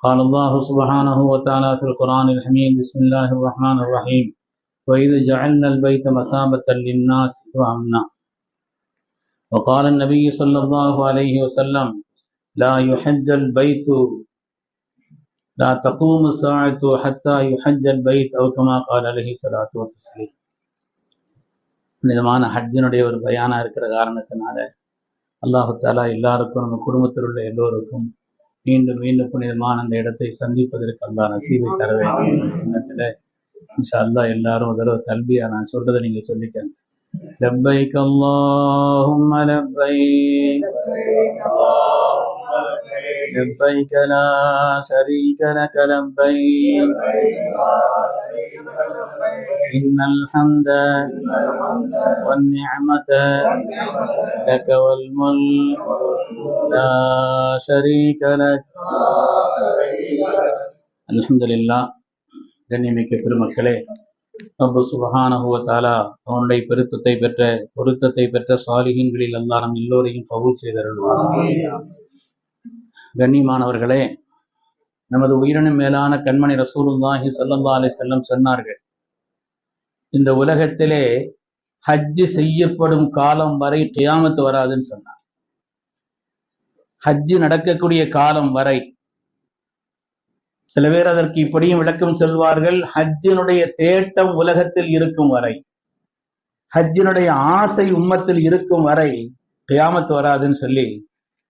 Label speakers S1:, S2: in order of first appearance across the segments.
S1: قال الله سبحانه وتعالى في القرآن الحميد بسم الله الرحمن الرحيم وإذ جعلنا البيت مثابة للناس وأمنا وقال النبي صلى الله عليه وسلم لا يحج البيت لا تقوم الساعة حتى يحج البيت أو كما قال عليه الصلاة والتسليم நிதமான ஹஜ்ஜினுடைய ஒரு பயானா இருக்கிற காரணத்தினால அல்லாஹு தாலா எல்லாருக்கும் நம்ம குடும்பத்தில் உள்ள எல்லோருக்கும் மீண்டும் மீண்டும் புனிதமான அந்த இடத்தை சந்திப்பதற்கு அல்லா நசீவை தர வேண்டும் எண்ணத்துல இன்ஷா அல்லாஹ் எல்லாரும் ஒரு தடவை தல்பியா நான் சொல்றதை நீங்க சொல்லிக்கங்க لبيك اللهم لبيك لبيك لا شريك لك لبيك إن الحمد والنعمة لك والملك لا شريك لك الحمد لله கண்ணியமிக்க பெருமக்களே ரப்பு சுபஹானஹு வ தஆலா அவனுடைய பெருத்தத்தை பெற்ற பொருத்தத்தை பெற்ற சாலிகின்களில் அல்லாஹ் நம் எல்லோரையும் கபூல் செய்தருள்வார் கண்ணியமானவர்களே நமது உயிரினும் மேலான கண்மணி ரசூலுல்லாஹி ஸல்லல்லாஹு அலைஹி சொன்னார்கள் இந்த உலகத்திலே ஹஜ் செய்யப்படும் காலம் வரை கியாமத்து வராதுன்னு சொன்னார். ஹஜ்ஜு நடக்கக்கூடிய காலம் வரை சில பேர் அதற்கு இப்படியும் விளக்கம் சொல்வார்கள் ஹஜ்ஜினுடைய தேட்டம் உலகத்தில் இருக்கும் வரை ஹஜ்ஜினுடைய ஆசை உம்மத்தில் இருக்கும் வரை கியாமத்து வராதுன்னு சொல்லி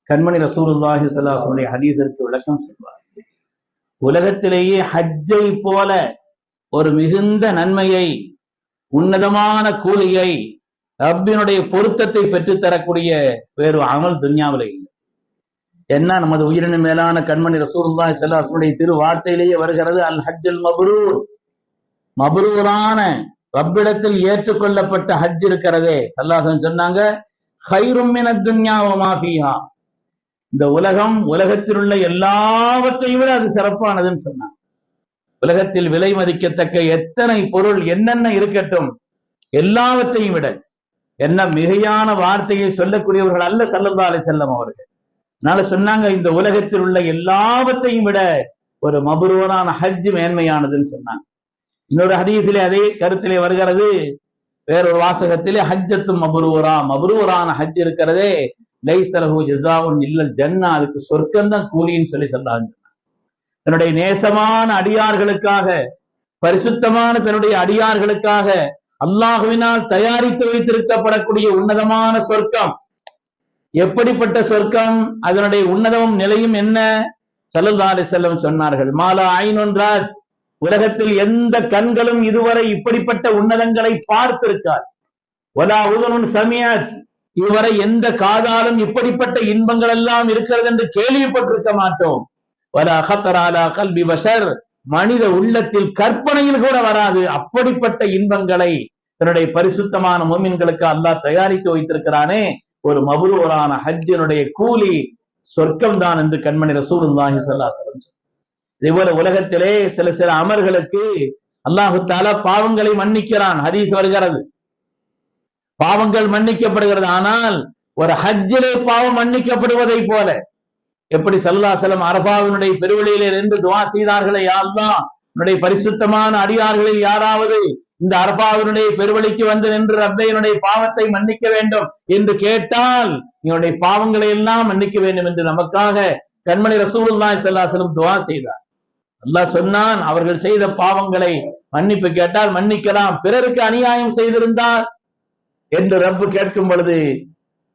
S1: கண்மணி ரசூலுல்லாஹி சல்லாஹனுடைய ஹதீஸிற்கு விளக்கம் சொல்வார். உலகத்திலேயே ஹஜ்ஜை போல ஒரு மிகுந்த நன்மையை உன்னதமான கூலியை ரப்பினுடைய பொருத்தத்தை பெற்றுத்தரக்கூடிய வேறு அமல் துன்யாவில் இல்லை. என்ன? நமது உயிரின மேலான கண்மணி ரசூலுல்லாஹி செல்லாசனுடைய திரு வார்த்தையிலேயே வருகிறது அல் ஹஜ்ஜுல் மபரூர். மபரூரான ரப்பிடத்தில் ஏற்றுக்கொள்ளப்பட்ட ஹஜ் இருக்கிறதே சல்லாசன் சொன்னாங்க ஹைரும் துன்யாவமாஃபியா இந்த உலகம் உலகத்தில் உள்ள எல்லாவற்றையும் விட அது சிறப்பானதுன்னு சொன்னாங்க. உலகத்தில் விலை மதிக்கத்தக்க எத்தனை பொருள் என்னென்ன இருக்கட்டும் எல்லாவற்றையும் விட என்ன மிகையான வார்த்தையை சொல்லக்கூடியவர்கள் அல்ல சல்லல்லா அலி செல்லம் அவர்கள். அதனால சொன்னாங்க இந்த உலகத்தில் உள்ள எல்லாவற்றையும் விட ஒரு மபுரூரான ஹஜ் மேன்மையானதுன்னு சொன்னாங்க. இன்னொரு ஹதீசிலே அதே கருத்திலே வருகிறது. வேறொரு வாசகத்திலே ஹஜ்ஜத்தும் மபுரூரா மபுரூரான ஹஜ் இருக்கிறதே லைசலஹு ஜிசாவும் இல்லல் ஜன்னா அதுக்கு சொர்க்கம்தான் கூலின்னு சொல்லி சொல்லாங்க. தன்னுடைய நேசமான அடியார்களுக்காக பரிசுத்தமான தன்னுடைய அடியார்களுக்காக அல்லாஹுவினால் தயாரித்து வைத்திருக்கப்படக்கூடிய உன்னதமான சொர்க்கம். எப்படிப்பட்ட சொர்க்கம்? அதனுடைய உன்னதமும் நிலையும் என்ன? சல்லல்லா அலி செல்லம் சொன்னார்கள் மாலா ஐநொன்றார் உலகத்தில் எந்த கண்களும் இதுவரை இப்படிப்பட்ட உன்னதங்களை பார்த்திருக்கார் ஒலா உதனுன் சமியாத். இதுவரை எந்த காதாலும் இப்படிப்பட்ட இன்பங்கள் எல்லாம் இருக்கிறது என்று கேள்விப்பட்டிருக்க மாட்டோம். வர அகத்தராலா கல்வி பஷர். மனித உள்ளத்தில் கற்பனையில் கூட வராது. அப்படிப்பட்ட இன்பங்களை தன்னுடைய பரிசுத்தமான மோமின்களுக்கு அல்லாஹ் தயாரித்து வைத்திருக்கிறானே. ஒரு மபுரூரான ஹஜ்ஜனுடைய கூலி சொர்க்கம் தான் என்று கண்மணி ரசூலுல்லாஹி ஸல்லல்லாஹு இதே உலகத்திலே சில சில அமர்களுக்கு அல்லாஹு தாலா பாவங்களை மன்னிக்கிறான். ஹதீஸ் வருகிறது. பாவங்கள் மன்னிக்கப்படுகிறது. ஆனால் ஒரு ஹஜ்ஜிலே பாவம் மன்னிக்கப்படுவதை போல. எப்படி சல்லாசலம் அரபாவினுடைய பெருவெளியிலே நின்று துவா செய்தார்களே யாழ்தான் உன்னுடைய பரிசுத்தமான அடியார்களில் யாராவது இந்த அரபாவினுடைய பெருவழிக்கு வந்து நின்று ரப்பையனுடைய பாவத்தை மன்னிக்க வேண்டும் என்று கேட்டால் என்னுடைய பாவங்களை எல்லாம் மன்னிக்க வேண்டும் என்று நமக்காக கண்மணி ரசூலுல்லாஹி ஸல்லல்லாஹு துவா செய்தார். அல்லாஹ் சொன்னான் அவர்கள் செய்த பாவங்களை மன்னிப்பு கேட்டால் மன்னிக்கலாம். பிறருக்கு அநியாயம் செய்திருந்தால் என்று ரப்பு கேட்கும் பொழுது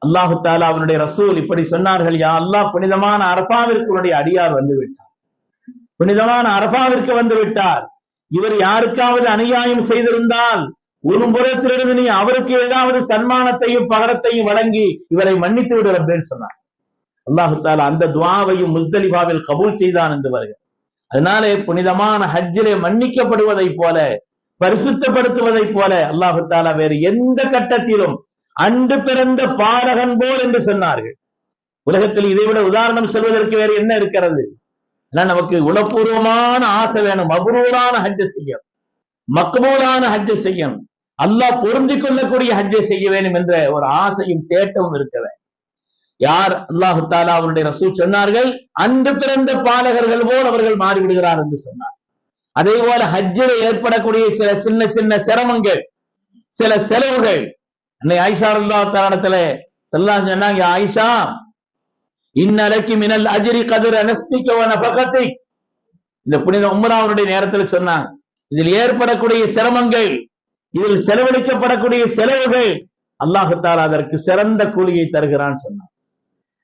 S1: அல்லாஹு தாலா அவனுடைய ரசூல் இப்படி சொன்னார்கள் யா அல்லாஹ் புனிதமான அரபாவிற்கு உன்னுடைய அடியார் வந்து விட்டார். புனிதமான அரபாவிற்கு வந்து விட்டார். இவர் யாருக்காவது அநியாயம் செய்திருந்தால் ஒரு புறத்திலிருந்து நீ அவருக்கு ஏதாவது சன்மானத்தையும் பகரத்தையும் வழங்கி இவரை மன்னித்து விடு ரப்பேன்னு சொன்னார். அல்லாஹு தாலா அந்த துவாவையும் முஸ்தலிபாவில் கபூல் செய்தான் என்று வருகிறார். அதனாலே புனிதமான ஹஜ்ஜிலே மன்னிக்கப்படுவதை போல பரிசுத்தப்படுத்துவதைப் போல அல்லாஹு தாலா வேறு எந்த கட்டத்திலும் அன்று பிறந்த பாலகன் போல் என்று சொன்னார்கள். உலகத்தில் இதைவிட உதாரணம் சொல்வதற்கு வேறு என்ன இருக்கிறது? ஏன்னா நமக்கு உளப்பூர்வமான ஆசை வேணும். மபரூரான ஹஜ்ஜை செய்யும் மக்பூலான ஹஜ்ஜ செய்யும் அல்லாஹ் பொருந்தி கொள்ளக்கூடிய ஹஜ்ஜை செய்ய வேண்டும் என்ற ஒரு ஆசையும் தேட்டமும் இருக்க யார் அல்லாஹு தாலா அவருடைய ரசூல் சொன்னார்கள்? அன்று பிறந்த பாலகர்கள் போல் அவர்கள் மாறிவிடுகிறார் என்று சொன்னார். அதே போல ஹஜ்ஜில் ஏற்படக்கூடிய சில சின்ன சின்ன சிரமங்கள் சில செலவுகள். அன்னை ஆயிஷா அல்லா தாரணத்துல செல்லாம் சொன்னாங்க ஆயிஷா இன்னலைக்கு மினல் அஜிரி கதிர் அனஸ்மிக்கத்தை பக்கத்தை இந்த புனித உம்ராவுடைய நேரத்தில் சொன்னாங்க இதில் ஏற்படக்கூடிய சிரமங்கள் இதில் செலவழிக்கப்படக்கூடிய செலவுகள் அல்லாஹத்தால் அதற்கு சிறந்த கூலியை தருகிறான் சொன்னான்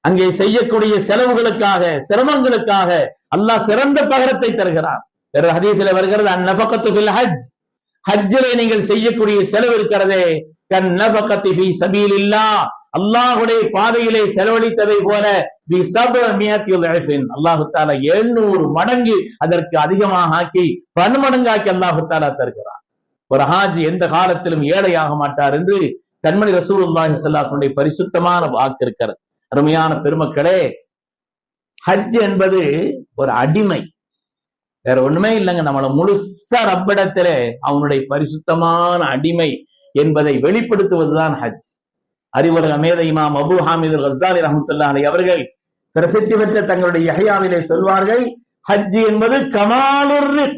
S1: அங்கே செய்யக்கூடிய செலவுகளுக்காக சிரமங்களுக்காக அல்லாஹ் சிறந்த பகரத்தை தருகிறான். வேற ஹதீஸில் வருகிறது அந்நபக்கத்து ஹஜ். ஹஜ்ஜிலே நீங்கள் செய்யக்கூடிய செலவு இருக்கிறதே கண் நபக்கத்து ஃபி சபீலில்லா அல்லாஹுடைய பாதையிலே செலவழித்ததை போல அல்லாஹு தாலா எழுநூறு மடங்கு அதற்கு அதிகமாக ஆக்கி பன்மடங்காக்கி அல்லாஹு தாலா தருகிறார் ஒரு ஹாஜி எந்த காலத்திலும் ஏழையாக மாட்டார் என்று கண்மணி ரசூலுல்லாஹி ஸல்லல்லாஹு பரிசுத்தமான வாக்கு இருக்கிறது. அருமையான பெருமக்களே ஹஜ் என்பது ஒரு அடிமை. வேற ஒண்ணுமே இல்லைங்க. நம்மளை முழுசா ரப்பிடத்திலே அவனுடைய பரிசுத்தமான அடிமை என்பதை வெளிப்படுத்துவதுதான் ஹஜ். அறிவுலக மேதை இமாம் அபு ஹாமிது ஹசாலி ரஹமத்துல்லா அலி அவர்கள் பிரசித்தி பெற்ற தங்களுடைய யஹ்யாவிலே சொல்வார்கள் ஹஜ் என்பது கமாலுர்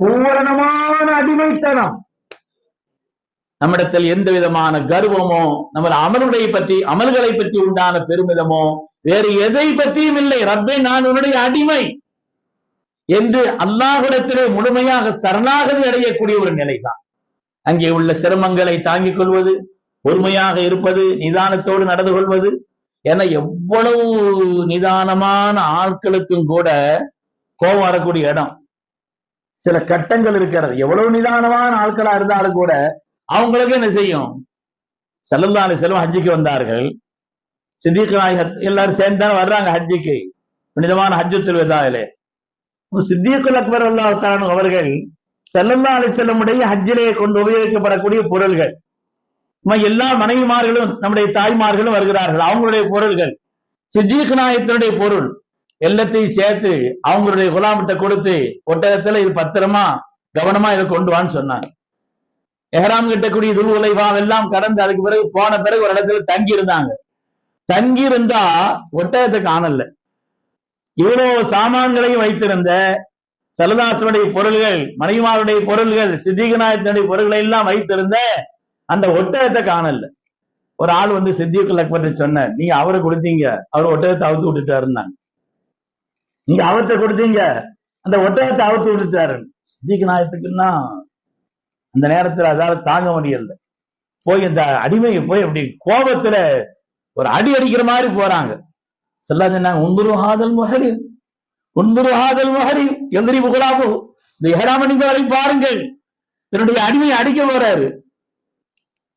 S1: பூரணமான அடிமைத்தனம். நம்மிடத்தில் எந்த விதமான கர்வமோ நம்ம அமலுடைய பற்றி அமல்களை பற்றி உண்டான பெருமிதமோ வேறு எதை பற்றியும் இல்லை. ரப்பே நான் உன்னுடைய அடிமை. என்று அல்லாஹிடத்திலே முழுமையாக சரணாகதி அடையக்கூடிய ஒரு நிலைதான். அங்கே உள்ள சிரமங்களை தாங்கிக் கொள்வது பொறுமையாக இருப்பது நிதானத்தோடு நடந்து கொள்வது என எவ்வளவு நிதானமான ஆட்களுக்கும் கூட கோபம் வரக்கூடிய இடம். சில கட்டங்கள் இருக்கிறது. எவ்வளவு நிதானமான ஆட்களா இருந்தாலும் கூட அவங்களுக்கு என்ன செய்யும்? செல்லல்லாலே செல்வம் ஹஜ்ஜிக்கு வந்தார்கள். சித்திக் நாயகர் எல்லாரும் சேர்ந்து தானே வர்றாங்க ஹஜ்ஜிக்கு. புனிதமான ஹஜ்ஜுத்துல் விதாயிலே சித்திகுல் அக்பர் அல்லாஹ் அவர்கள் செல்லல்லா அலி செல்லமுடைய ஹஜ்ஜிலே கொண்டு உபயோகிக்கப்படக்கூடிய பொருள்கள். எல்லா மனைவிமார்களும் நம்முடைய தாய்மார்களும் வருகிறார்கள். அவங்களுடைய பொருள்கள். சித்திக் நாயத்தினுடைய பொருள். எல்லாத்தையும் சேர்த்து அவங்களுடைய குலாமிட்ட கொடுத்து ஒட்டகத்துல இது பத்திரமா கவனமா இதை கொண்டு வான்னு சொன்னாங்க. எஹராம் கட்டக்கூடிய துல் உலைவாவெல்லாம் கடந்து அதுக்கு பிறகு போன பிறகு ஒரு இடத்துல தங்கி இருந்தாங்க தங்கி இருந்தா ஒட்டகத்தை காணல. இவ்வளவு சாமான்களையும் வைத்திருந்த சலதாசனுடைய பொருள்கள் மணிமாருடைய பொருள்கள் சித்திகநாயகத்தினுடைய பொருள்களை எல்லாம் வைத்திருந்த அந்த ஒட்டகத்தை காணல. ஒரு ஆள் வந்து சித்திகுல் அக்பர் சொன்ன நீங்க அவரை கொடுத்தீங்க அவர் ஒட்டகத்தை அவுத்து விட்டுட்டாருன்னாங்க. நீங்க அவத்தை கொடுத்தீங்க அந்த ஒட்டகத்தை அவுத்து விட்டுட்டாரு. சித்திக்கு நாயத்துக்குன்னா அந்த நேரத்துல அதால தாங்க முடியல. போய் இந்த அடிமையை போய் அப்படி கோபத்துல ஒரு அடி அடிக்கிற மாதிரி போறாங்க. சொல்லாத சொன்னாங்க உந்துரு ஹாதல் முஹரி உந்துரு ஹாதல் முஹரி எந்திரி புகழாபு இந்த ஏழாமணிந்தவரை பாருங்கள். தன்னுடைய அடிமையை அடிக்க போறாரு.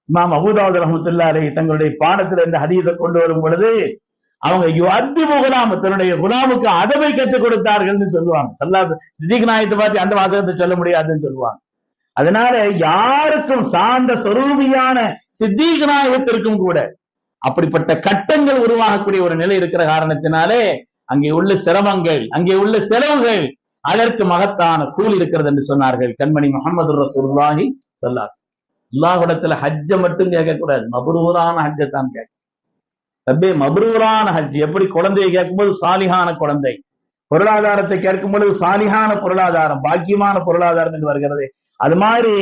S1: இமாம் அபுதாவது ரஹமத்துல்லா அலை தங்களுடைய பாடத்துல இந்த ஹதீதை கொண்டு வரும் பொழுது அவங்க அத்தி குலாம் தன்னுடைய குலாமுக்கு அதவை கற்றுக் கொடுத்தார்கள்னு சொல்லுவாங்க. சல்லா சித்திக் நாயத்தை பார்த்து அந்த வாசகத்தை சொல்ல முடியாதுன்னு சொல்லுவாங்க. அதனால யாருக்கும் சார்ந்த சொரூபியான சித்திக் நாயகத்திற்கும் கூட அப்படிப்பட்ட கட்டங்கள் உருவாகக்கூடிய ஒரு நிலை இருக்கிற காரணத்தினாலே அங்கே உள்ள சிரமங்கள் அங்கே உள்ள செலவுகள் அதற்கு மகத்தான கூலி இருக்கிறது என்று சொன்னார்கள் கண்மணி முகமது ரசூல்லாஹி சல்லாஸ் அல்லாஹிடத்துல ஹஜ்ஜ மட்டும் கேட்கக்கூடாது மபுரூரான ஹஜ்ஜை தான் கேட்க. ரப்பே மபுரூரான ஹஜ் எப்படி குழந்தையை கேட்கும்போது சாலிகான குழந்தை? பொருளாதாரத்தை கேட்கும் பொழுது சாலிகான பொருளாதாரம் பாக்கியமான பொருளாதாரம் என்று வருகிறது. அது மாதிரி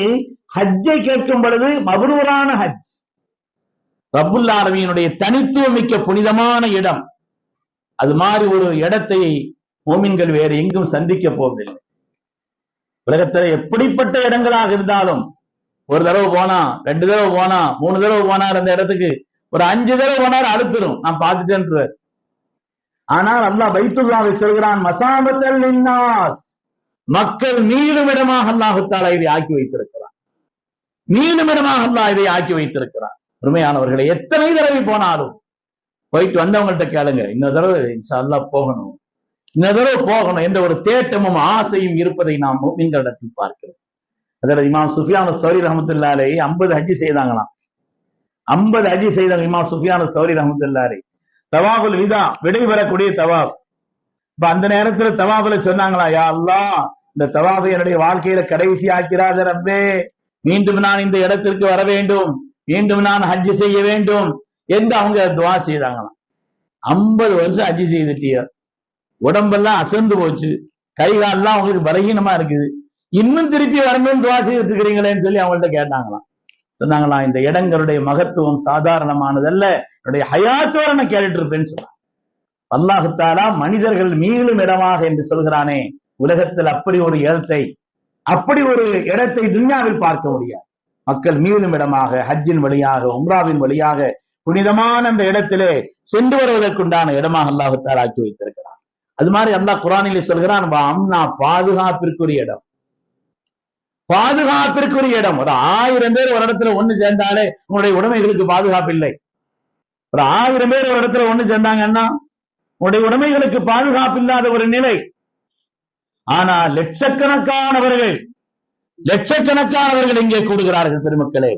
S1: ஹஜ்ஜை கேட்கும் பொழுது மபுரூரான ஹஜ். ரப்புல் தனித்துவம் தனித்துவமிக்க புனிதமான இடம். அது மாதிரி ஒரு இடத்தை மோமின்கள் வேறு எங்கும் சந்திக்க போவதில்லை. உலகத்துல எப்படிப்பட்ட இடங்களாக இருந்தாலும் ஒரு தடவை போனா ரெண்டு தடவை போனா மூணு தடவை போனா அந்த இடத்துக்கு ஒரு அஞ்சு தடவை போனாரு அடுத்துரும் நான் பார்த்துட்டேன் ஆனால் அல்லா பைத்துல்லாவை சொல்கிறான் மசாமத்தல் மக்கள் மீளும் இடமாக அல்லாஹுத்தாலா இதை ஆக்கி வைத்திருக்கிறான். மீளும் இடமாக அல்லாஹ் இதை ஆக்கி வைத்திருக்கிறான். உண்மையானவர்களை எத்தனை தடவை போனாலும் போயிட்டு வந்தவங்கள்ட்ட கேளுங்க. இன்னொரு தடவை இன்ஷா போகணும். இன்னொரு தடவை போகணும் என்ற ஒரு தேட்டமும் ஆசையும் இருப்பதை நாம் இந்த இடத்தில் பார்க்கிறோம். அதில் இமாம் சுஃபியான சௌரி ரஹமத்துல்லாலே ஐம்பது ஹஜ்ஜி செய்தாங்களாம். ஐம்பது ஹஜ்ஜி செய்தாங்க இமாம் சுஃபியான சௌரி ரஹமத்துல்லாலே தவாபுல் விதா விடைபெறக்கூடிய தவாப். இப்ப அந்த நேரத்துல தவாபுல சொன்னாங்களா யா அல்லா இந்த தவாபை என்னுடைய வாழ்க்கையில கடைசி ஆக்கிறாத ரப்பே மீண்டும் நான் இந்த இடத்திற்கு வர வேண்டும். மீண்டும் நான் ஹஜ்ஜு செய்ய வேண்டும் என்று அவங்க துவா செய்தாங்களாம். ஐம்பது வருஷம் ஹஜ் செய்துட்டிய. உடம்பெல்லாம் அசந்து போச்சு. கைகாலெல்லாம் அவங்களுக்கு பலகீனமா இருக்குது. இன்னும் திருப்பி வரணும்னு துவா செய்துட்டு இருக்கிறீங்களேன்னு சொல்லி அவங்கள்ட்ட கேட்டாங்களாம். சொன்னாங்களாம் இந்த இடங்களுடைய மகத்துவம் சாதாரணமானதல்ல. என்னுடைய ஹயாத்தோட நான் கேட்டுட்டு இருப்பேன்னு சொன்னாங்க. அல்லாஹு மனிதர்கள் மீளும் இடமாக என்று சொல்கிறானே. உலகத்தில் அப்படி ஒரு இடத்தை அப்படி ஒரு இடத்தை துன்யாவில் பார்க்க முடியாது. மக்கள் மீளும் இடமாக ஹஜ்ஜின் வழியாக உம்ராவின் வழியாக புனிதமான அந்த இடத்திலே சென்று வருவதற்குண்டான இடமாக அல்லாஹு ஆக்கி வைத்திருக்கிறான். அது மாதிரி அல்லாஹ் குரானிலே சொல்கிறான் அம்னா பாதுகாப்பிற்குரிய இடம். பாதுகாப்பிற்குரிய இடம். ஒரு ஆயிரம் பேர் ஒரு இடத்துல ஒண்ணு சேர்ந்தாலே உங்களுடைய உடைமைகளுக்கு பாதுகாப்பு இல்லை. ஒரு ஆயிரம் பேர் ஒரு இடத்துல ஒண்ணு சேர்ந்தாங்கன்னா உங்களுடைய உடைமைகளுக்கு பாதுகாப்பு இல்லாத ஒரு நிலை. ஆனா லட்சக்கணக்கானவர்கள் லட்சக்கணக்கானவர்கள் இங்கே கூடுகிறார்கள் பெருமக்களே.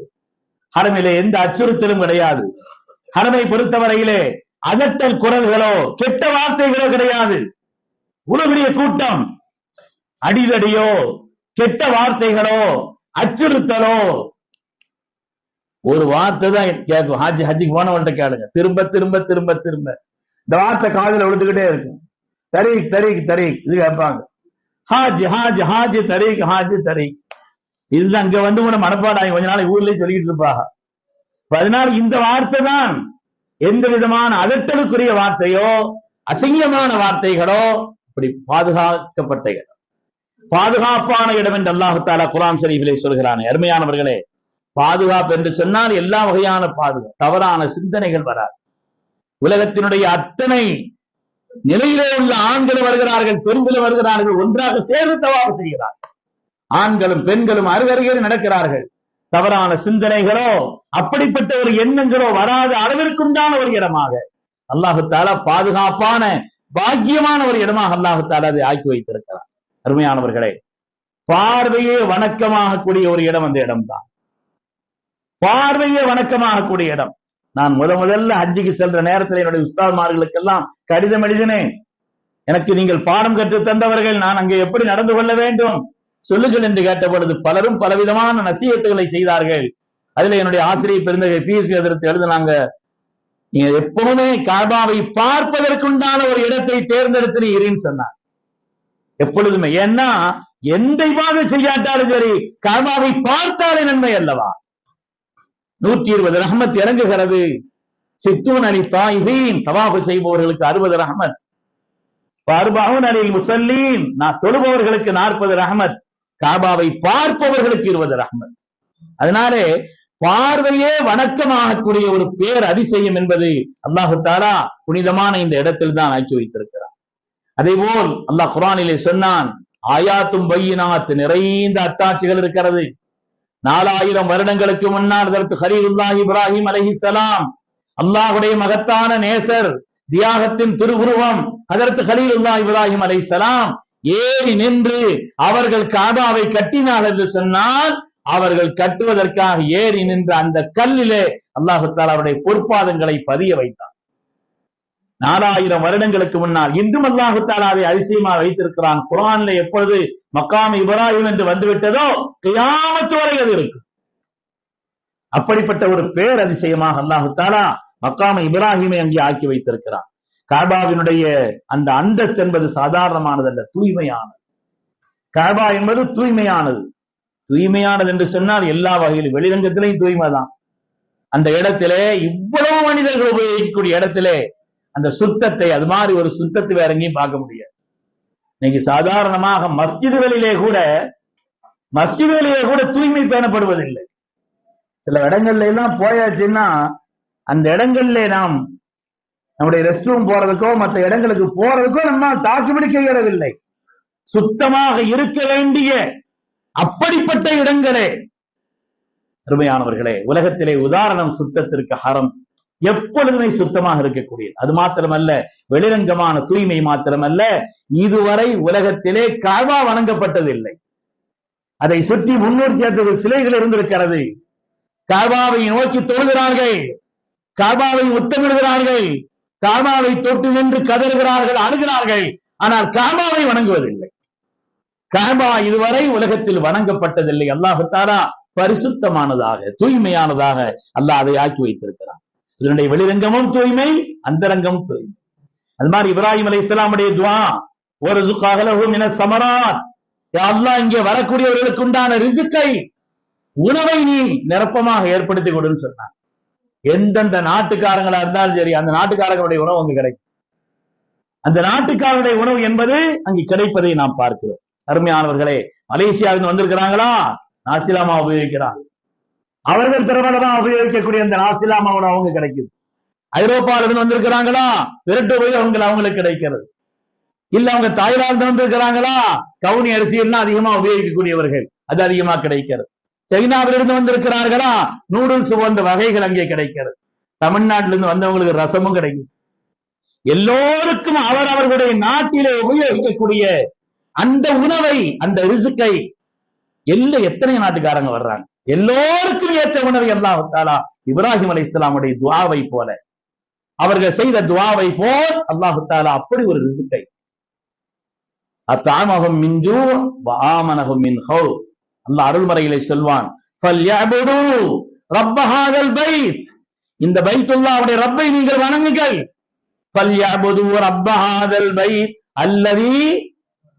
S1: ஹரமிலே எந்த அச்சுறுத்தலும் கிடையாது. ஹரமை பொறுத்தவரையிலே அதட்டல் குரல்களோ கெட்ட வார்த்தைகளோ கிடையாது. உலகிய கூட்டம் அடிதடியோ கெட்ட வார்த்தைகளோ அச்சுறுத்தலோ. ஒரு வார்த்தை தான் கேட்கும். ஹாஜி ஹஜ்ஜிக்கு போனவன்ட்ட கேளுங்க. திரும்ப திரும்ப திரும்ப திரும்ப. இந்த வார்த்தை காதுல விழுந்துகிட்டே இருக்கும். தரீக் தரீக் தரீக் இது கேட்பாங்க. ஹாஜி ஹாஜி ஹாஜி தரீக் ஹாஜி தரீக். இதுதான் அங்க வந்து உன மனப்பாடாங்க கொஞ்ச நாள் ஊர்லயே சொல்லிட்டு இருப்பாங்க. அதனால இந்த வார்த்தை தான் எந்த விதமான அதட்டலுக்குரிய வார்த்தையோ அசிங்கமான வார்த்தைகளோ அப்படி பாதுகாக்கப்பட்ட இடம். பாதுகாப்பான இடம் என்று அல்லாஹு தாலா குரான் சரீஃபிலே சொல்கிறானே. அருமையானவர்களே பாதுகாப்பு என்று சொன்னால் எல்லா வகையான பாதுகாப்பு தவறான சிந்தனைகள் வராது. உலகத்தினுடைய அத்தனை நிலையிலே உள்ள ஆண்களும் வருகிறார்கள் பெண்களும் வருகிறார்கள் ஒன்றாக சேர்ந்து தவாப்பு செய்கிறார்கள். ஆண்களும் பெண்களும் அருகருகே நடக்கிறார்கள். தவறான சிந்தனைகளோ அப்படிப்பட்ட ஒரு எண்ணங்களோ வராத அளவிற்குண்டான ஒரு இடமாக. அல்லாஹு தாலா பாதுகாப்பான பாக்கியமான ஒரு இடமாக அல்லாஹு தாலா அதை ஆக்கி வைத்திருக்கிறார். அருமையானவர்களே பார்வையே வணக்கமாக கூடிய ஒரு இடம் அந்த இடம்தான். பார்வையே வணக்கமாக கூடிய இடம். நான் முத முதல்ல ஹஜ்ஜிக்கு சென்ற நேரத்தில் என்னுடைய உஸ்தாமார்களுக்கெல்லாம் கடிதம் எழுதினேன். எனக்கு நீங்கள் பாடம் கற்று தந்தவர்கள் நான் அங்கே எப்படி நடந்து கொள்ள வேண்டும்? சொல்லுங்கள் என்று கேட்ட பொழுது பலரும் பலவிதமான நசீகத்துகளை செய்தார்கள். அதுல என்னுடைய ஆசிரியர் பெருந்தகை பிஎஸ்பி எதிர்த்து எழுதினாங்க நீங்க எப்பவுமே காபாவை பார்ப்பதற்குண்டான ஒரு இடத்தை தேர்ந்தெடுத்து நீ இருன்னு சொன்னார். எப்பொழுதுமே. ஏன்னா எந்த இவாத செய்யாட்டாலும் சரி காபாவை பார்த்தாலே நன்மை அல்லவா? நூற்றி இருபது ரஹமத் இறங்குகிறது. சித்தூன் அலி தாயின் தவாஃபு செய்பவர்களுக்கு அறுபது ரஹமத். பார்பாவும் அலில் முசல்லீன் நான் தொழுபவர்களுக்கு நாற்பது ரஹமத். காபாவை பார்ப்பவர்களுக்கு இருவது ரஹமத். அதனாலே பார்வையே வணக்கமாகக்கூடிய ஒரு பேர் அதிசயம் என்பது அல்லாஹு தாலா புனிதமான இந்த இடத்தில் தான் ஆக்கி வைத்திருக்கிறார் அதே போல் அல்லாஹ் குரானிலே சொன்னான் ஆயாத்தும் பையினாத் நிறைந்த அத்தாட்சிகள் இருக்கிறது. நாலாயிரம் வருடங்களுக்கு முன்னால் அதற்கு ஹரீருல்லாஹ் இப்ராஹிம் அலைஹிஸ்ஸலாம் அல்லாஹுடைய மகத்தான நேசர் தியாகத்தின் திருவுருவம் அதற்கு ஹலீலுல்லா இப்ராஹிம் அலைஹிஸ்ஸலாம் ஏறி நின்று அவர்கள் காபாவை கட்டினார் என்று சொன்னால் அவர்கள் கட்டுவதற்காக ஏறி நின்ற அந்த கல்லிலே அல்லாஹுத்தால் அவருடைய பொற்பாதங்களை பதிய வைத்தார் நாலாயிரம் வருடங்களுக்கு முன்னால் இன்றும் அல்லாஹுத்தால் அதை அதிசயமா வைத்திருக்கிறான். குரான்ல எப்பொழுது மக்காம் இப்ராஹிம் என்று வந்துவிட்டதோ கியாமத்து வரை அது இருக்கு அப்படிப்பட்ட ஒரு பேர் அதிசயமாக அல்லாஹு தாலா மக்காம இப்ராஹிமை அங்கே ஆக்கி வைத்திருக்கிறான். காபாவினுடைய அந்த அந்தஸ்து என்பது சாதாரணமானதல்ல தூய்மையானது. காபா என்பது தூய்மையானது. தூய்மையானது என்று சொன்னால் எல்லா வகையிலும் வெளிரங்கத்திலையும் தூய்மைதான். அந்த இடத்திலே இவ்வளவு மனிதர்கள் உபயோகிக்கக்கூடிய இடத்திலே அந்த சுத்தத்தை அது மாதிரி ஒரு சுத்தத்தை வேற எங்கேயும் பார்க்க முடியாது. இன்னைக்கு சாதாரணமாக மஸ்ஜிதுகளிலே கூட மஸ்ஜிதுகளிலே கூட தூய்மை பேணப்படுவதில்லை. சில இடங்கள்ல எல்லாம் போயாச்சுன்னா அந்த இடங்கள்ல நாம் நம்முடைய ரெஸ்ட் ரூம் போறதுக்கோ மற்ற இடங்களுக்கு போறதுக்கோ நம்ம தாக்கு பிடிக்க இயலவில்லை சுத்தமாக இருக்க வேண்டிய அப்படிப்பட்ட இடங்களே. அருமையானவர்களே உலகத்திலே உதாரணம் சுத்தத்திற்கு ஹரம் எப்பொழுதுமே சுத்தமாக இருக்கக்கூடியது. அது மாத்திரமல்ல வெளிரங்கமான தூய்மை மாத்திரமல்ல இதுவரை உலகத்திலே கால்வா வணங்கப்பட்டதில்லை. அதை சுற்றி முன்னூற்றி அறுபது சிலைகள் இருந்திருக்கிறது. காபாவை நோக்கி தொழுகிறார்கள். காபாவை முத்தமிடுகிறார்கள் காமாவை தொட்டு நின்று கதறுகிறார்கள் அணுகிறார்கள். ஆனால் காமாவை வணங்குவதில்லை. காபா இதுவரை உலகத்தில் வணங்கப்பட்டதில்லை. அல்லாஹத்தாரா பரிசுத்தமானதாக தூய்மையானதாக அல்லாஹ் அதை ஆக்கி வைத்திருக்கிறான். இதனுடைய வெளிரங்கமும் தூய்மை அந்தரங்கமும் தூய்மை. அது மாதிரி இப்ராஹிம் அலை இஸ்லாமுடைய துவா ஒரு அகலகும் என சமரான் அல்லாஹ் இங்கே வரக்கூடியவர்களுக்கு உண்டான ரிசுக்கை உணவை நீ நிரப்பமாக ஏற்படுத்தி கொடுன்னு சொன்னான். எந்தெந்த நாட்டுக்காரங்களா இருந்தாலும் சரி அந்த நாட்டுக்காரங்களுடைய உணவு அங்கு கிடைக்கும். அந்த நாட்டுக்காரருடைய உணவு என்பது அங்கு கிடைப்பதை நாம் பார்க்கிறோம். அருமையானவர்களே மலேசியாவிலிருந்து வந்திருக்கிறாங்களா? நாசிலாமா உபயோகிக்கிறாங்க. அவர்கள் பிரபலமா உபயோகிக்கக்கூடிய அந்த நாசிலாமா உணவு அவங்க கிடைக்குது. ஐரோப்பாவிலிருந்து வந்திருக்கிறாங்களா? விரட்டு உபயோகங்கள் அவங்களுக்கு கிடைக்கிறது. இல்ல அவங்க தாய்லாந்து வந்திருக்கிறாங்களா? கவுனி அரிசி எல்லாம் அதிகமா உபயோகிக்கக்கூடியவர்கள். அது அதிகமா கிடைக்கிறது. சைனாவிலிருந்து வந்திருக்கிறார்களா? நூடுல்ஸ் போன்ற வகைகள் அங்கே கிடைக்கிறது. தமிழ்நாட்டிலிருந்து வந்தவங்களுக்கு ரசமும் கிடைக்கும். எல்லோருக்கும் அவர் அவர்களுடைய நாட்டிலே உபயோகிக்கக்கூடிய அந்த உணவை அந்த ரிசுக்கை எல்லா எத்தனை நாட்டுக்காரங்க வர்றாங்க? எல்லோருக்கும் ஏற்ற உணவை எல்லாம் தாலா இப்ராஹிம் அலி இஸ்லாமுடைய துவாவை போல. அவர்கள் செய்த துவாவை போல் அல்லாஹு தாலா அப்படி ஒரு ரிசுக்கை. அத்தாமகம் மின்ஜூ ஆமனகம் மின் ஹௌ அல்ல அருள்மறையிலே சொல்வான் ஃபல்யஅபுது ரப்ப ஹாதல் பைத். இந்த பைத்துல்லாஹ்வுடைய ரப்பை நீங்கள் வணங்குங்கள். ஃபல்யஅபுது ரப்ப பைத் அல்லதி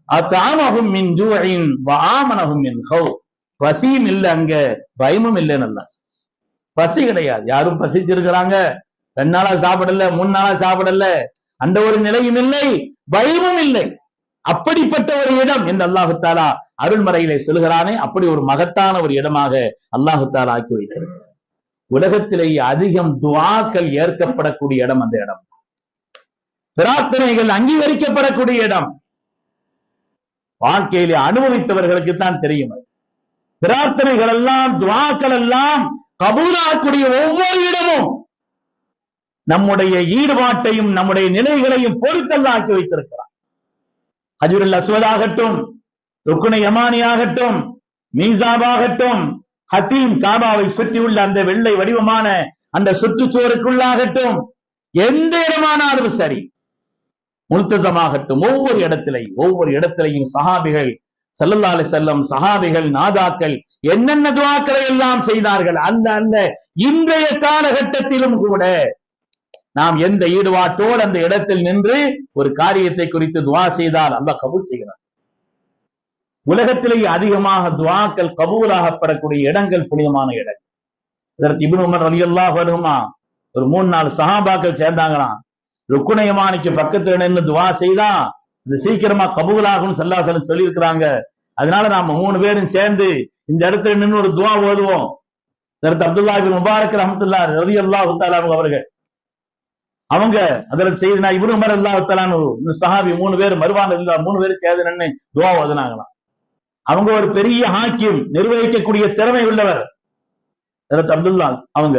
S1: அத்தாமகும் மின் ஜூஇன் வாமனகும் மின் ஹௌஃப் பசியும் இல்லை அங்க பயமும் இல்லைன்னு நல்லா பசி கிடையாது. யாரும் பசிச்சிருக்கிறாங்க. ரெண்டு நாளா சாப்பிடல மூணு நாளா சாப்பிடல. அந்த ஒரு நிலையும் இல்லை பயமும் இல்லை. அப்படிப்பட்ட ஒரு இடம் என்று அல்லாஹு தாலா அருள்மறையிலே சொல்கிறானே அப்படி ஒரு மகத்தான ஒரு இடமாக அல்லாஹு தாலா ஆக்கி வைத்திருக்கிறார் உலகத்திலேயே அதிகம் துவாக்கள் ஏற்கப்படக்கூடிய இடம் அந்த இடம். பிரார்த்தனைகள் அங்கீகரிக்கப்படக்கூடிய இடம். வாழ்க்கையிலே அனுபவித்தவர்களுக்கு தான் தெரியும் அது. பிரார்த்தனைகள் எல்லாம் துவாக்கள் எல்லாம் கபூலாக்கூடிய ஒவ்வொரு இடமும் நம்முடைய ஈடுபாட்டையும் நம்முடைய நிலைகளையும் பொறுத்தல்ல ஆக்கி வைத்திருக்கிறார் ஹஜுருல் அஸ்வதாகட்டும் ருக்குனை யமானியாகட்டும் மீசாபாகட்டும் ஹத்தீம் காபாவை சுற்றியுள்ள அந்த வெள்ளை வடிவமான அந்த சுற்றுச்சுவருக்குள்ளாகட்டும் எந்த இடமானாலும் சரி முழுத்தசமாகட்டும் ஒவ்வொரு இடத்திலையும் ஒவ்வொரு இடத்திலையும் சஹாபிகள் ஸல்லல்லாஹு செல்லம் சஹாபிகள் நாதாக்கள் என்னென்ன துவாக்களை எல்லாம் செய்தார்கள் அந்த அந்த இன்றைய காலகட்டத்திலும் கூட நாம் எந்த ஈடுபாட்டோடு அந்த இடத்தில் நின்று ஒரு காரியத்தை குறித்து துவா செய்தால் அல்லாஹ் கபூல் செய்கிறார் உலகத்திலேயே அதிகமாக துவாக்கள் கபூலாகப்படக்கூடிய இடங்கள் புனிதமான இடங்கள். இதற்கு இப்னு உமர் வருமா ஒரு மூணு நாலு சஹாபாக்கள் சேர்ந்தாங்களாம். ருக்குணையமானிக்கு பக்கத்துல நின்று துவா செய்தா இது சீக்கிரமா கபூலாகும் சல்லாசலம் சொல்லியிருக்கிறாங்க. அதனால நாம மூணு பேரும் சேர்ந்து இந்த இடத்துல நின்று ஒரு துவா ஓதுவோம். இதற்கு அப்துல்லா பின் முபாரக் ரஹமத்துல்லா ரவி அல்லாஹு அவர்கள் அவங்க அதுல செய்தினா இவரு உமர் அல்லாஹு சஹாபி மூணு பேர் மருவான் இல்லா மூணு பேர் சேதனன்னு துவா ஓதுனாங்களாம். அவங்க ஒரு பெரிய ஹாக்கியம் நிர்வகிக்கக்கூடிய திறமை உள்ளவர். அப்துல்லா அவங்க.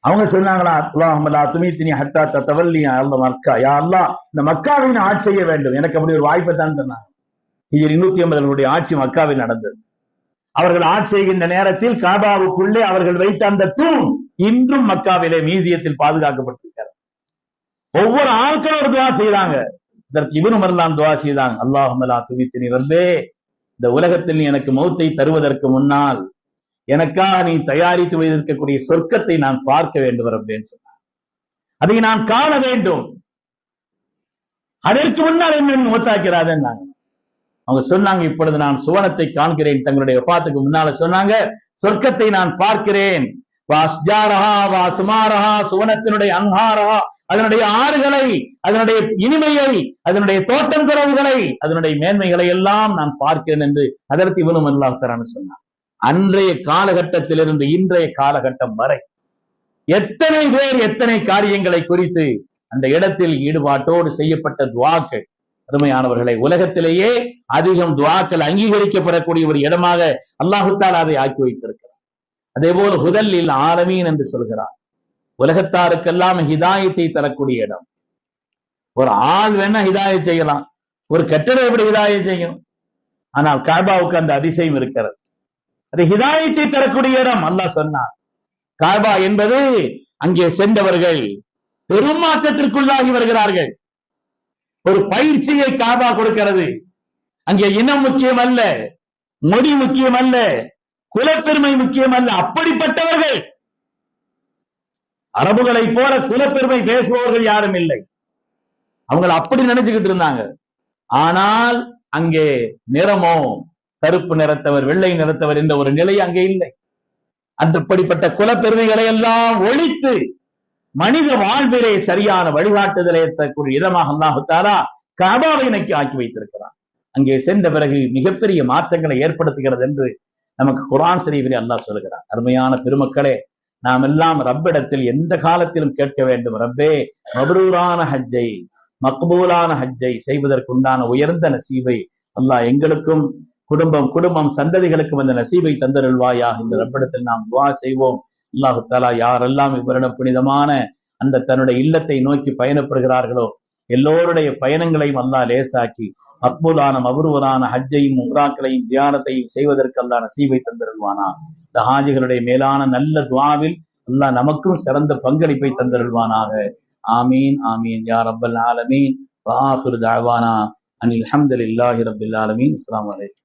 S1: அவங்க சொன்னாங்களா அல்லாஹ் துமித்தினி ஹத்தா தவல்லி அல்ல மக்கா. யா அல்லா இந்த மக்காவின் ஆட்சி செய்ய வேண்டும். எனக்கு அப்படி ஒரு வாய்ப்பை தான் சொன்னாங்க. இருநூத்தி ஐம்பது ஆட்சி மக்காவில் நடந்தது. அவர்கள் ஆட்சி செய்கின்ற நேரத்தில் காபாவுக்குள்ளே அவர்கள் வைத்த அந்த தூண் இன்றும் மக்காவிலே மியூசியத்தில் பாதுகாக்கப்பட்டிருக்கிறார். ஒவ்வொரு ஆட்களும் ஒரு துவா செய்தாங்க. இதற்கு இவரும் மரலாம் துவா செய்தாங்க. அல்லாஹமலா துமித்தினி ரப்பே இந்த உலகத்தில் நீ எனக்கு மௌத்தை தருவதற்கு முன்னால் எனக்காக நீ தயாரித்து வைத்திருக்கக்கூடிய சொர்க்கத்தை நான் பார்க்க வேண்டும் அப்படின்னு சொன்னார். அதை நான் காண வேண்டும். அதற்கு முன்னால் என்ன மூத்தாக்கிறாதுன்னாங்க அவங்க சொன்னாங்க இப்பொழுது நான் சுவனத்தை காண்கிறேன். தங்களுடைய முன்னால சொன்னாங்க சொர்க்கத்தை நான் பார்க்கிறேன். வாஸ்ஜாரஹா வா சுமாரஹா சுவனத்தினுடைய அங்காரஹா அதனுடைய ஆறுகளை அதனுடைய இனிமையை அதனுடைய தோட்டம் துறவுகளை அதனுடைய மேன்மைகளை எல்லாம் நான் பார்க்கிறேன் என்று அதற்கு இவனும் அல்லாஹரான்னு சொன்னான். அன்றைய காலகட்டத்திலிருந்து இன்றைய காலகட்டம் வரை எத்தனை பேர் எத்தனை காரியங்களை குறித்து அந்த இடத்தில் ஈடுபாட்டோடு செய்யப்பட்ட துவாக்கள்? அருமையானவர்களை உலகத்திலேயே அதிகம் துவாக்கள் அங்கீகரிக்கப்படக்கூடிய ஒரு இடமாக அல்லாஹுத்தால் அதை ஆக்கி வைத்திருக்கிறார் அதே போல ஹுதல்லில் ஆலமீன் என்று சொல்கிறார். உலகத்தாருக்கெல்லாம் ஹிதாயத்தை தரக்கூடிய இடம். ஒரு ஆள் வேணா ஹிதாயத் செய்யலாம். ஒரு கட்டடம் எப்படி ஹிதாயம் செய்யும் ஆனால் காபாவுக்கு அந்த அதிசயம் இருக்கிறது. அது ஹிதாயத்தை தரக்கூடிய இடம் அல்லாஹ் சொன்னார் காபா என்பது அங்கே சென்றவர்கள் பெருமாற்றத்திற்குள்ளாகி வருகிறார்கள். ஒரு பயிற்சியை காபா கொடுக்கிறது. அங்கே இனம் முக்கியம் அல்ல மொழி முக்கியம் அல்ல குலப்பெருமை முக்கியம் அல்ல அப்படிப்பட்டவர்கள். அரபுகளை போல குலப்பெருமை பேசுபவர்கள் யாரும் இல்லை. அவங்க அப்படி நினைச்சுக்கிட்டு இருந்தாங்க. ஆனால் அங்கே நிறமோ கருப்பு நிறத்தவர் வெள்ளை நிறத்தவர் என்ற ஒரு நிலை அங்கே இல்லை. அந்தப்படிப்பட்ட குலப்பெருமைகளை எல்லாம் ஒழித்து மனித வாழ்விலே சரியான வழிகாட்டுதலை ஏற்றக்கூடிய இடமாக அல்லாஹுத்தாரா கபாவை காபாவை ஆக்கி வைத்திருக்கிறான். அங்கே சென்ற பிறகு மிகப்பெரிய மாற்றங்களை ஏற்படுத்துகிறது என்று நமக்கு குரான் சரீபிலே அல்லாஹ் சொல்கிறான் அருமையான பெருமக்களே நாம் எல்லாம் ரப்பிடத்தில் எந்த காலத்திலும் கேட்க வேண்டும். ரப்பே மபரூரான ஹஜ்ஜை மக்பூலான ஹஜ்ஜை செய்வதற்குண்டான உயர்ந்த நசீபை அல்லாஹ் எங்களுக்கும் குடும்பம் குடும்பம் சந்ததிகளுக்கும் அந்த நசீபை தந்தருள்வாயா இந்த ரப்பிடத்தில் நாம் துவா செய்வோம். அல்லாஹு தாலா யாரெல்லாம் இவரிடம் புனிதமான அந்த தன்னுடைய இல்லத்தை நோக்கி பயணப்படுகிறார்களோ எல்லோருடைய பயணங்களையும் அல்லாஹ் லேசாக்கி மக்பூலான மபருவரான ஹஜ்ஜையும் உம்ராக்களையும் ஜியாரத்தையும் செய்வதற்கு அல்லாஹ் நசீபை இந்த ஹாஜிகளுடைய மேலான நல்ல துவாவில் அல்லாஹ் நமக்கும் சிறந்த பங்களிப்பை தந்திருவானாக ஆமீன் ஆமீன். யார் ரப்பல் ஆலமீன். வாஹிரு தாவானா அனில் அல்ஹம்துலில்லாஹி ரப்பில் ஆலமீன். அஸ்ஸலாமு வலைக்கம்